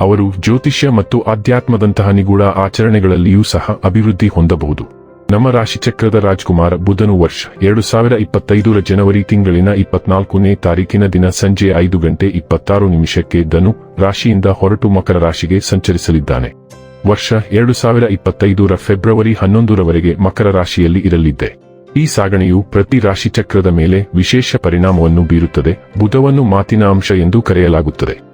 ಅವರು ಜ್ಯೋತಿಷ್ಯ ಮತ್ತು ಆಧ್ಯಾತ್ಮದಂತಹ ನಿಗೂಢ ಆಚರಣೆಗಳಲ್ಲಿಯೂ ಸಹ ಅಭಿವೃದ್ಧಿ ಹೊಂದಬಹುದು. ನಮ್ಮ ರಾಶಿಚಕ್ರದ ರಾಜ್ಕುಮಾರ ಬುಧನು ವರ್ಷ ಎರಡು ಸಾವಿರ ಇಪ್ಪತ್ತೈದರ ಜನವರಿ ತಿಂಗಳಿನ ಇಪ್ಪತ್ನಾಲ್ಕನೇ ತಾರೀಕಿನ ದಿನ ಸಂಜೆ ಐದು ಗಂಟೆ ಇಪ್ಪತ್ತಾರು ನಿಮಿಷಕ್ಕೆ ಧನು ರಾಶಿಯಿಂದ ಹೊರಟು ಮಕರ ರಾಶಿಗೆ ಸಂಚರಿಸಲಿದ್ದಾನೆ. ವರ್ಷ ಎರಡು ಸಾವಿರ ಇಪ್ಪತ್ತೈದರ ಫೆಬ್ರವರಿ ಹನ್ನೊಂದರವರೆಗೆ ಮಕರ ರಾಶಿಯಲ್ಲಿ ಇರಲಿದ್ದೆ. ಈ ಸಾಗಣೆಯು ಪ್ರತಿ ರಾಶಿಚಕ್ರದ ಮೇಲೆ ವಿಶೇಷ ಪರಿಣಾಮವನ್ನು ಬೀರುತ್ತದೆ. ಬುಧವನ್ನು ಮಾತಿನ ಅಂಶ ಎಂದು ಕರೆಯಲಾಗುತ್ತದೆ.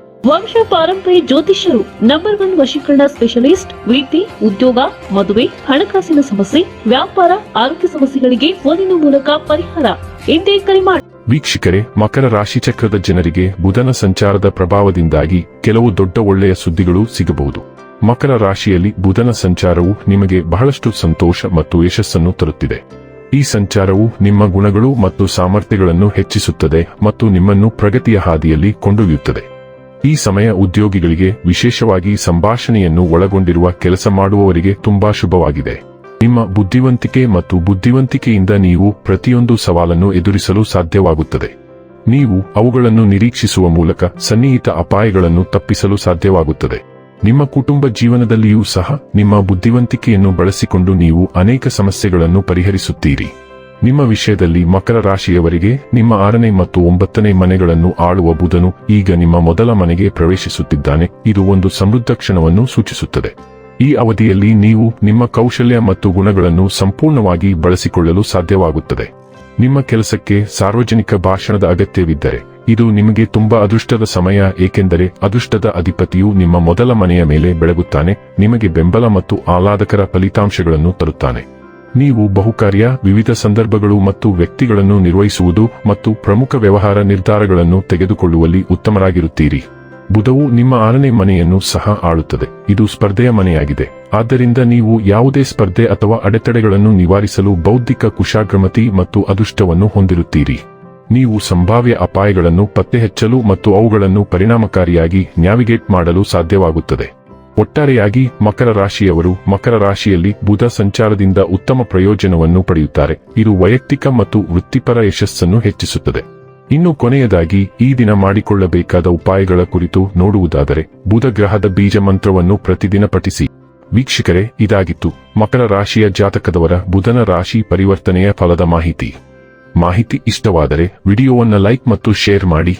ವಂಶ ಪಾರಂಪರಿ ಜ್ಯೋತಿಷ್ಯರು ನಂಬರ್ ಒನ್ ವಶೀಕರಣ ಸ್ಪೆಷಲಿಸ್ಟ್ ವೃತ್ತಿ ಉದ್ಯೋಗ, ಮದುವೆ, ಹಣಕಾಸಿನ ಸಮಸ್ಯೆ, ವ್ಯಾಪಾರ, ಆರೋಗ್ಯ ಸಮಸ್ಯೆಗಳಿಗೆ ಫೋನಿನ ಮೂಲಕ ಪರಿಹಾರ. ಎಂದೇ ಕರೆ ಮಾಡಿ ವೀಕ್ಷಕರೇ, ಮಕರ ರಾಶಿಚಕ್ರದ ಜನರಿಗೆ ಬುಧನ ಸಂಚಾರದ ಪ್ರಭಾವದಿಂದಾಗಿ ಕೆಲವು ದೊಡ್ಡ ಒಳ್ಳೆಯ ಸುದ್ದಿಗಳು ಸಿಗಬಹುದು. ಮಕರ ರಾಶಿಯಲ್ಲಿ ಬುಧನ ಸಂಚಾರವು ನಿಮಗೆ ಬಹಳಷ್ಟು ಸಂತೋಷ ಮತ್ತು ಯಶಸ್ಸನ್ನು ತರುತ್ತಿದೆ. ಈ ಸಂಚಾರವು ನಿಮ್ಮ ಗುಣಗಳು ಮತ್ತು ಸಾಮರ್ಥ್ಯಗಳನ್ನು ಹೆಚ್ಚಿಸುತ್ತದೆ ಮತ್ತು ನಿಮ್ಮನ್ನು ಪ್ರಗತಿಯ ಹಾದಿಯಲ್ಲಿ ಕೊಂಡೊಯ್ಯುತ್ತದೆ. ಈ ಸಮಯ ಉದ್ಯೋಗಿಗಳಿಗೆ ವಿಶೇಷವಾಗಿ ಸಂಭಾಷಣೆಯನ್ನು ಒಳಗೊಂಡಿರುವ ಕೆಲಸ ಮಾಡುವವರಿಗೆ ತುಂಬಾ ಶುಭವಾಗಿದೆ. ನಿಮ್ಮ ಬುದ್ಧಿವಂತಿಕೆ ಮತ್ತು ಬುದ್ಧಿವಂತಿಕೆಯಿಂದ ನೀವು ಪ್ರತಿಯೊಂದು ಸವಾಲನ್ನು ಎದುರಿಸಲು ಸಾಧ್ಯವಾಗುತ್ತದೆ. ನೀವು ಅವುಗಳನ್ನು ನಿರೀಕ್ಷಿಸುವ ಮೂಲಕ ಸನ್ನಿಹಿತ ಅಪಾಯಗಳನ್ನು ತಪ್ಪಿಸಲು ಸಾಧ್ಯವಾಗುತ್ತದೆ. ನಿಮ್ಮ ಕುಟುಂಬ ಜೀವನದಲ್ಲಿಯೂ ಸಹ ನಿಮ್ಮ ಬುದ್ಧಿವಂತಿಕೆಯನ್ನು ಬಳಸಿಕೊಂಡು ನೀವು ಅನೇಕ ಸಮಸ್ಯೆಗಳನ್ನು ಪರಿಹರಿಸುತ್ತೀರಿ. ನಿಮ್ಮ ವಿಷಯದಲ್ಲಿ ಮಕರ ರಾಶಿಯವರಿಗೆ ನಿಮ್ಮ ಆರನೇ ಮತ್ತು ಒಂಬತ್ತನೇ ಮನೆಗಳನ್ನು ಆಳುವ ಬುಧನು ಈಗ ನಿಮ್ಮ ಮೊದಲ ಮನೆಗೆ ಪ್ರವೇಶಿಸುತ್ತಿದ್ದಾನೆ. ಇದು ಒಂದು ಸಮೃದ್ಧ ಕ್ಷಣವನ್ನು ಸೂಚಿಸುತ್ತದೆ. ಈ ಅವಧಿಯಲ್ಲಿ ನೀವು ನಿಮ್ಮ ಕೌಶಲ್ಯ ಮತ್ತು ಗುಣಗಳನ್ನು ಸಂಪೂರ್ಣವಾಗಿ ಬಳಸಿಕೊಳ್ಳಲು ಸಾಧ್ಯವಾಗುತ್ತದೆ. ನಿಮ್ಮ ಕೆಲಸಕ್ಕೆ ಸಾರ್ವಜನಿಕ ಭಾಷಣದ ಅಗತ್ಯವಿದ್ದರೆ ಇದು ನಿಮಗೆ ತುಂಬಾ ಅದೃಷ್ಟದ ಸಮಯ, ಏಕೆಂದರೆ ಅದೃಷ್ಟದ ಅಧಿಪತಿಯು ನಿಮ್ಮ ಮೊದಲ ಮನೆಯ ಮೇಲೆ ಬೆಳಗುತ್ತಾನೆ, ನಿಮಗೆ ಬೆಂಬಲ ಮತ್ತು ಆಹ್ಲಾದಕರ ಫಲಿತಾಂಶಗಳನ್ನು ತರುತ್ತಾನೆ. ನೀವು ಬಹುಕಾರ್ಯ, ವಿವಿಧ ಸಂದರ್ಭಗಳು ಮತ್ತು ವ್ಯಕ್ತಿಗಳನ್ನು ನಿರ್ವಹಿಸುವುದು ಮತ್ತು ಪ್ರಮುಖ ವ್ಯವಹಾರ ನಿರ್ಧಾರಗಳನ್ನು ತೆಗೆದುಕೊಳ್ಳುವಲ್ಲಿ ಉತ್ತಮರಾಗಿರುತ್ತೀರಿ. ಬುಧವು ನಿಮ್ಮ ಆರನೇ ಮನೆಯನ್ನು ಸಹ ಆಳುತ್ತದೆ. ಇದು ಸ್ಪರ್ಧೆಯ ಮನೆಯಾಗಿದೆ. ಆದ್ದರಿಂದ ನೀವು ಯಾವುದೇ ಸ್ಪರ್ಧೆ ಅಥವಾ ಅಡೆತಡೆಗಳನ್ನು ನಿವಾರಿಸಲು ಬೌದ್ಧಿಕ ಕುಶಾಗ್ರಮತಿ ಮತ್ತು ಅದೃಷ್ಟವನ್ನು ಹೊಂದಿರುತ್ತೀರಿ. ನೀವು ಸಂಭಾವ್ಯ ಅಪಾಯಗಳನ್ನು ಪತ್ತೆಹಚ್ಚಲು ಮತ್ತು ಅವುಗಳನ್ನು ಪರಿಣಾಮಕಾರಿಯಾಗಿ ನ್ಯಾವಿಗೇಟ್ ಮಾಡಲು ಸಾಧ್ಯವಾಗುತ್ತದೆ. ಒಟ್ಟಾರೆಯಾಗಿ ಮಕರ ರಾಶಿಯವರು ಮಕರ ರಾಶಿಯಲ್ಲಿ ಬುಧ ಸಂಚಾರದಿಂದ ಉತ್ತಮ ಪ್ರಯೋಜನವನ್ನು ಪಡೆಯುತ್ತಾರೆ. ಇದು ವೈಯಕ್ತಿಕ ಮತ್ತು ವೃತ್ತಿಪರ ಯಶಸ್ಸನ್ನು ಹೆಚ್ಚಿಸುತ್ತದೆ. ಇನ್ನು ಕೊನೆಯದಾಗಿ, ಈ ದಿನ ಮಾಡಿಕೊಳ್ಳಬೇಕಾದ ಉಪಾಯಗಳ ಕುರಿತು ನೋಡುವುದಾದರೆ, ಬುಧ ಗ್ರಹದ ಬೀಜ ಮಂತ್ರವನ್ನು ಪ್ರತಿದಿನ ಪಠಿಸಿ. ವೀಕ್ಷಕರೇ, ಇದಾಗಿತ್ತು. ಮಕರ ರಾಶಿಯ ಜಾತಕದವರ ಬುಧನ ರಾಶಿ ಪರಿವರ್ತನೆಯ ಫಲದ ಮಾಹಿತಿ. ಮಾಹಿತಿ ಇಷ್ಟವಾದರೆ, ವಿಡಿಯೋವನ್ನು ಲೈಕ್ ಮತ್ತು ಶೇರ್ ಮಾಡಿ.